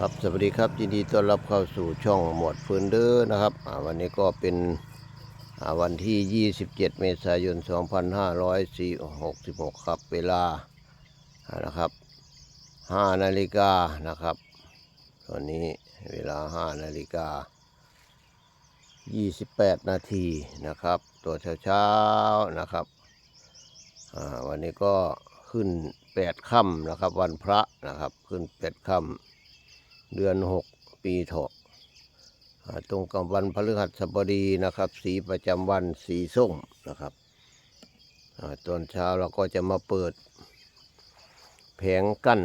ครับสวัสดีครับยินดีต้อนรับเข้าสู่ช่องหมวดฟืนเดอร์นะครับอ่าวันนี้ก็เป็นอ่าวันที่ 27 เมษายน 2566 ครับเวลานะครับ 5 นาฬิกานะครับ ตอนนี้เวลา 5 นาฬิกา 28 นาทีนะครับ ตัวเช้าๆนะครับอ่าวันนี้ก็ขึ้น 8 ค่ำนะครับ วันพระนะครับขึ้น 8 ค่ำ เดือนหกปีเถาะอ่าตรงกับวันพฤหัสบดีนะครับ สีประจำวันสีส้มนะครับอตอนเช้าเราก็จะมาเปิด แผงกั้น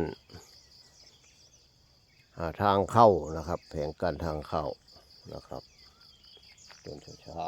าทางเข้านะครับ แผงกั้นทางเข้านะครับตอนเช้า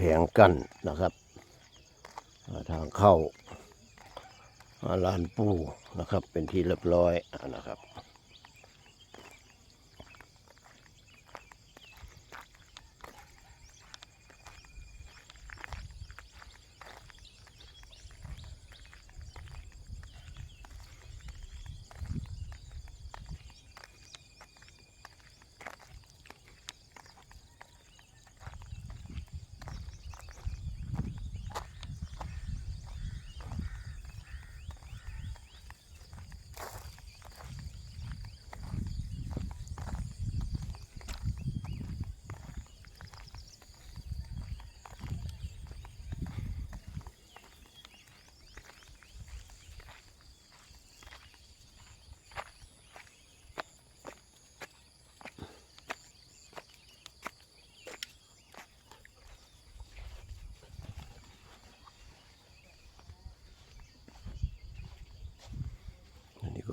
แผงกั้นนะครับ ทางเข้าลานปูนะครับ เป็นที่เรียบร้อยนะครับ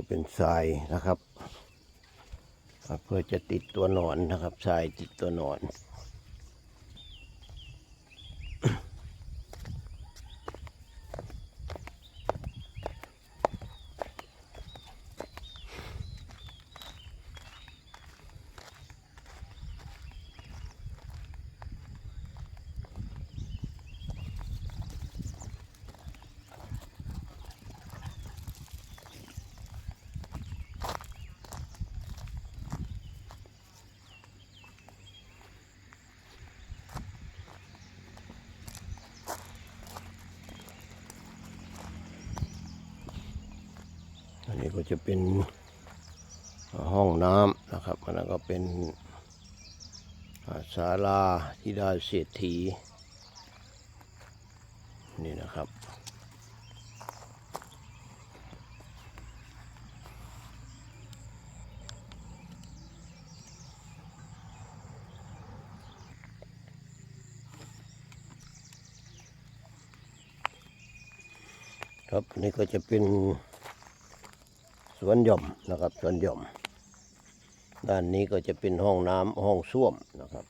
เป็นทรายนะครับ เพื่อจะติดตัวหนอนนะครับทรายติดตัวหนอน อันนี้ก็จะเป็นห้องน้ำนะครับอันนั้นก็เป็นศาลาที่ได้เศรษฐีนี่นะครับครับนี่ก็จะเป็น วนหย่อมนะครับสวนหย่อม ด้านนี้ก็จะเป็นห้องน้ำห้องส้วมนะครับ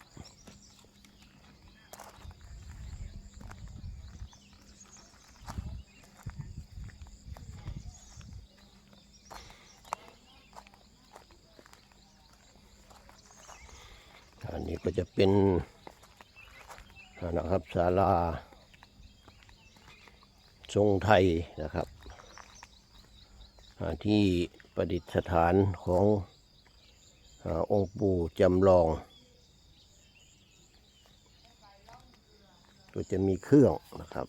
อันนี้ก็จะเป็นนะครับศาลาทรงไทยนะครับ ที่ประดิษฐานขององค์ปู่จำลอง ก็จะมีเครื่องนะครับ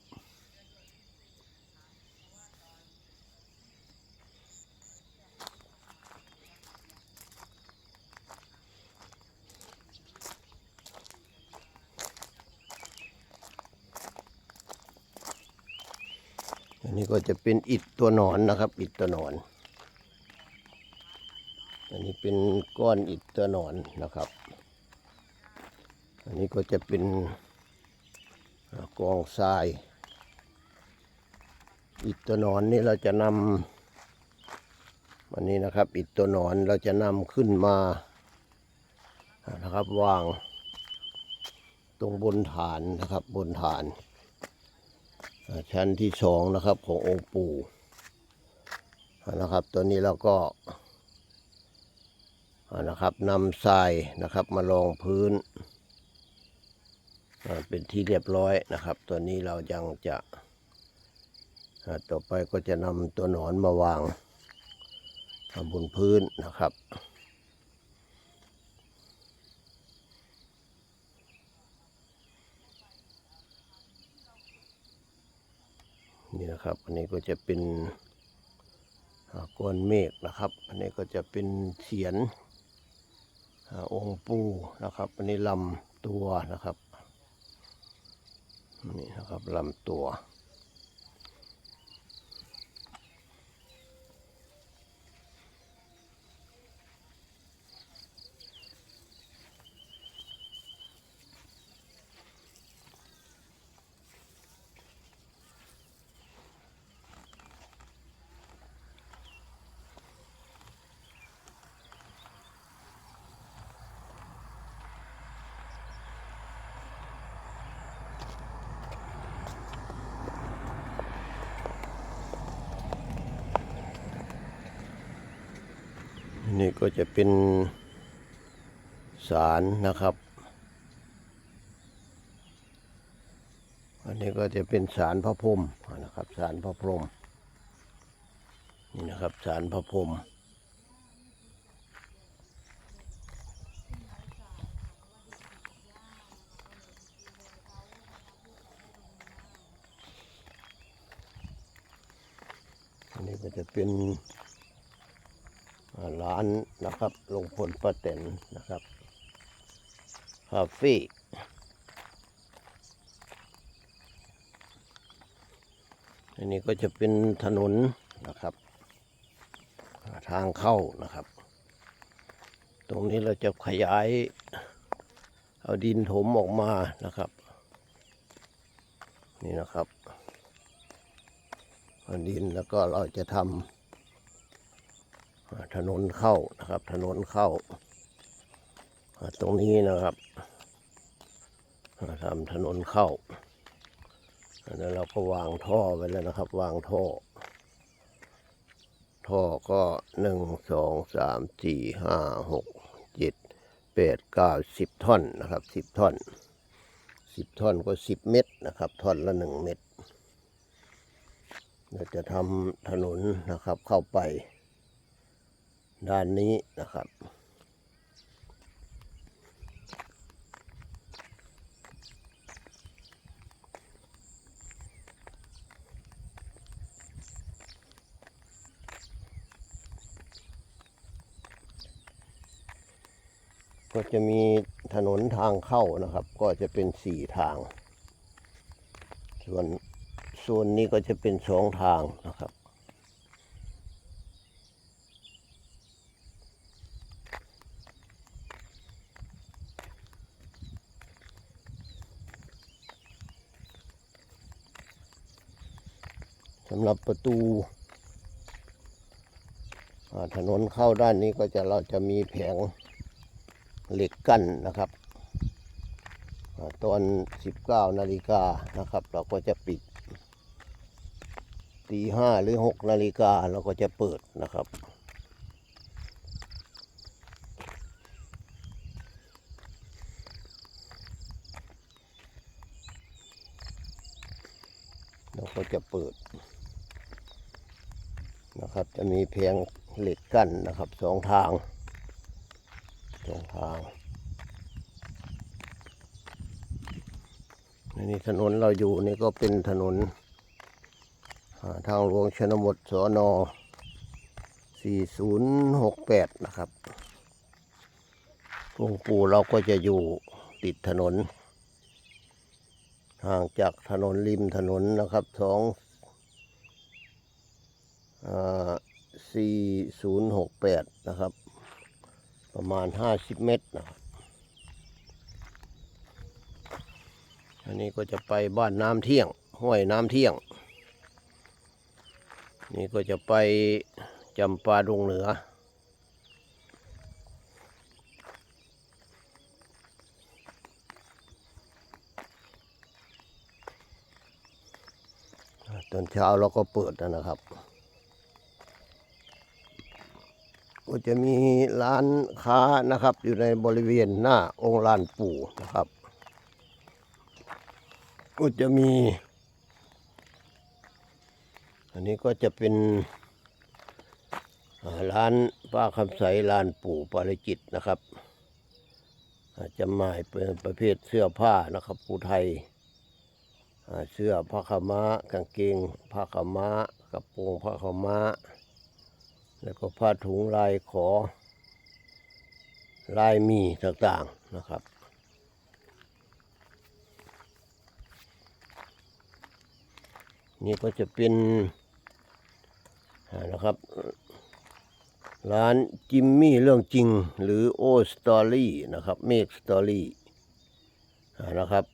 จะเป็นอิฐตัวหนอนนะครับ อิฐตัวหนอน อันนี้เป็นก้อนอิฐตัวหนอนนะครับ อันนี้ก็จะเป็นกองทราย อิฐตัวหนอนนี่เราจะนำวันนี้นะครับ อิฐตัวหนอนเราจะนำขึ้นมานะครับวางตรงบนฐานนะครับบนฐาน ชั้นที่สองนะครับขององค์ปู่นะครับตัวนี้เราก็นะครับนำทรายนะครับมาลองพื้น เป็นที่เรียบร้อยนะครับ ตัวนี้เรายังจะต่อไปก็จะนำตัวหนอนมาวางบนพื้นนะครับ นี่นะครับ อันนี้ก็จะเป็นก้อนเมฆนะครับ อันนี้ก็จะเป็นเสียนองค์ปูนะครับ อันนี้ลำตัวนะครับ นี่นะครับลำตัว นี่ก็จะเป็นศาลนะครับ อันนี้ก็จะเป็นศาลพระพรหมนะครับศาลพระพรหมนี่นะครับศาลพระพรหมอันนี้ก็จะเป็น ร้านนะครับลงพลป้าแตนนะครับคาเฟ่อันนี้ก็จะเป็นถนนนะครับ ทางเข้านะครับ ตรงนี้เราจะขยาย เอาดินถมออกมานะครับ นี่นะครับเอาดินแล้วก็เราจะทำ ถนนเข้านะครับ ถนนเข้า ตรงนี้นะครับทำถนนเข้าอันนั้นเราก็วางท่อไว้แล้วนะครับ วางท่อ ท่อก็หนึ่งสองสามสี่ห้าหกเจ็ดแปดเก้าสิบท่อนนะครับสิบท่อนสิบท่อนก็สิบเม็ดนะครับ ท่อนละหนึ่งเม็ดเราจะทำถนนนะครับเข้าไป ด้านนี้นะครับ ก็จะมีถนนทางเข้านะครับ ก็จะเป็นสี่ทาง ส่วนส่วนนี้ก็จะเป็นสองทางนะครับำหรับประตูถนนเข้าด้านนี้ก็จะเราจะมีแผงเหล็กกั้นนะครับอตอน 19 นาฬิกานะครับ เราก็จะปิดตีห้าหรือ 6 นาฬิกาเราก็จะเปิดนะครับเราก็จะเปิด นะครับ จะมีเพียงเหล็กกั้นนะครับสองทางสองทางนนี้ถนนเราอยู่นี่ก็เป็นถนนาทางหลวงชนบทสอนอ4068 นะครับหลวงปู่เราก็จะอยู่ติดถนน ห่างจากถนนริมถนนนะครับส องสี่ศูนย์หกแปดนะครับ ประมาณห้าสิบเมตรนะครับอันนี้ก็จะไปบ้านน้ำเที่ยง ห้วยน้ำเที่ยง นี่ก็จะไปจำปาดงเหนือ ตอนเช้าเราก็เปิดนะครับ ก็จะมีร้านค้านะครับ อยู่ในบริเวณหน้าองค์ลานปู่นะครับ ก็จะมี อันนี้ก็จะเป็นร้านป้าคำใสลานปู่ปาริจิตนะครับอาจำหน่ายเป็นประเภทเสื้อผ้านะครับผู้ไทย เสื้อผ้าขาม้ากางเกงผ้าขาม้ากระโปรงผ้าขาม้า แล้วก็ผ้าถุงลายขอ ลายมีต่างๆนะครับนี่ก็จะเป็นนะครับร้านจิมมี่เรื่องจริงหรือโอสตอรี่นะครับเมกสตอรี่นะครับ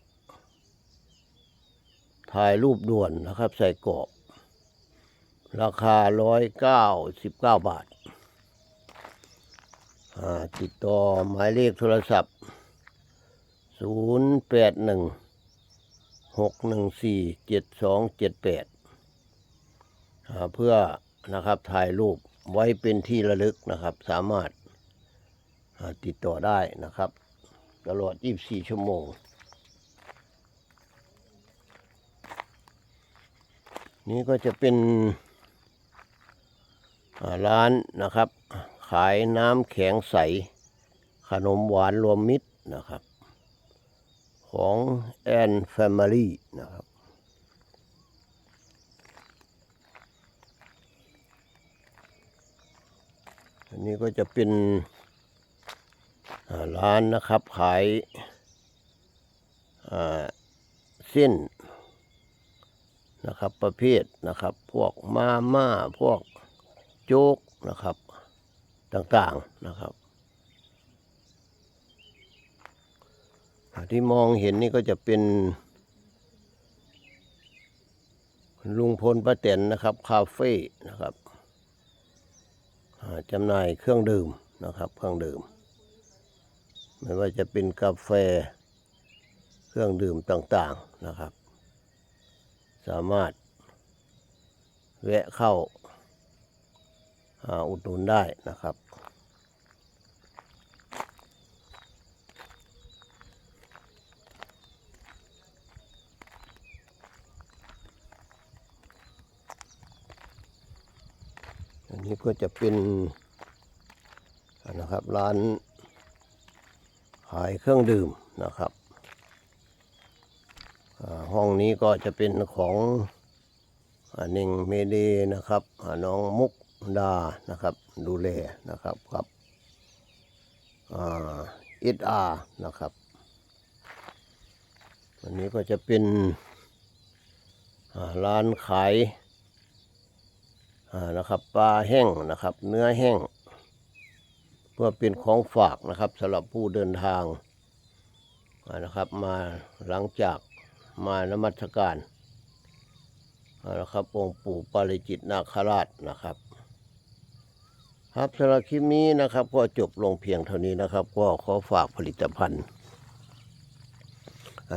ถ่ายรูปด่วนนะครับ ใส่กรอบ ราคาร้อยเก้าสิบเก้าบาทาติดต่อหมายเลขโทรศัพท์ศูนย์แปดหนึ่งหกหนึ่งสี่เจ็ดสองเจ็ดแปดเพื่อนะครับถ่ายรูปไว้เป็นที่ระลึกนะครับ สามารถาติดต่อได้นะครับ ตลอด 24 ชั่วโมง นี่ก็จะเป็น ร้านนะครับ ขายน้ำแข็งใส ขนมหวานรวมมิตรนะครับ ของแอนแฟมิลี่นะครับอันนี้ก็จะเป็นร้านนะครับ ขายเส้นนะครับประเภทนะครับ พวกมาม่าพวก โจกนะครับ ต่างๆนะครับที่มองเห็นนี่ก็จะเป็น ลุงพลป้าแตนนะครับ คาเฟ่นะครับจำหน่ายเครื่องดื่มนะครับ เครื่องดื่ม ไม่ว่าจะเป็นกาแฟ เครื่องดื่มต่างๆนะครับ สามารถแวะเข้า อุดหนุนได้นะครับอันนี้ก็จะเป็นนะครับร้านขายเครื่องดื่มนะครับห้องนี้ก็จะเป็นของอหนิงเมเดนะครับน้องมุก ดานะครับดูแลนะครับครับอ่า SR นะครับอันนี้ก็จะเป็นร้านขายนะครับปลาแห้งนะครับ เนื้อแห้ง เพื่อเป็นของฝากนะครับสำหรับผู้เดินทางนะครับมาหลังจากมานมัสการนะครับองค์ปู่ปาริจิตนาคราชนะครับ ครับสำหรับคลิปนี้นะครับ ก็จบลงเพียงเท่านี้นะครับ ก็ขอฝากผลิตภัณฑ์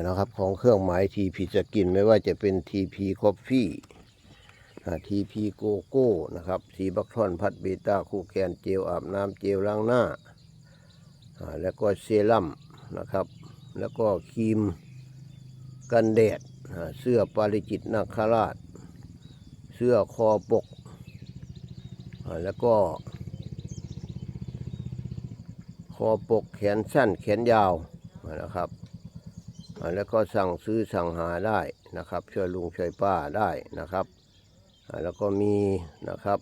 นะครับของเครื่องหมายทีพีสกินไม่ว่าจะเป็นทีพีคอฟฟี่ทีพีโกโก้นะครับสีบักทอนพัดเบต้าคู่แคนเจลอาบน้ำเจลล้างหน้า แล้วก็เซรั่มนะครับ แล้วก็ครีมกันแดดเสื้อปาริจิตนาคราช เสื้อคอปก แล้วก็ คอปกแขนสั้นแขนยาวนะครับ แล้วก็สั่งซื้อสั่งหาได้นะครับ ช่วยลุงช่วยป้าได้นะครับแล้วก็มีนะครับ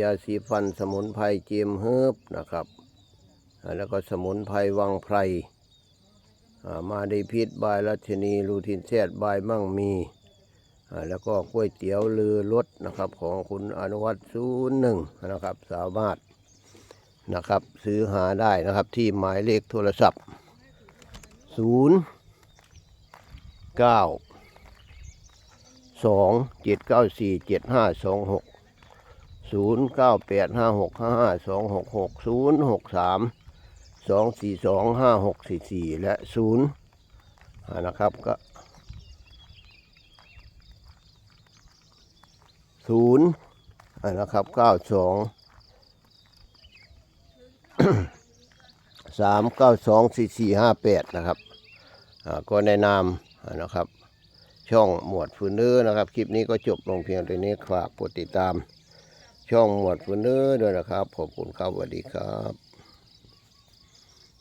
ยาสีฟันสมุนไพรเจมเฮิบนะครับแล้วก็สมุนไพรวังไพรอ่ามาดีพิษบายรัชนีลูทินแซดบายมั่งมีแล้วก็ก๋วยเตี๋ยวลือรสนะครับของคุณอนุวัตศูนย์หนึ่งนะครับ สามารถ นะครับ ซื้อหาได้นะครับที่หมายเลขโทรศัพท์ศูนย์เก้าสองเจ็ดเก้าสี่เจ็ดห้าสองหกศูนย์เก้าแปดห้าหกห้าห้าสองหกหกศูนย์หกสามสองสี่สองห้าหกสี่สี่และศูนย์นะครับก็ศูนย์นะครับเก้า สามเก้าสองสี่สี่ห้าแปดนะครับก็ในนามนะครับ ช่องหมวดฟืนเนอร์นะครับ คลิปนี้ก็จบลงเพียงเท่านี้ฝากกดติดตาม ช่องหมวดฟืนเนอร์ด้วยนะครับ ขอบคุณครับสวัสดีครับ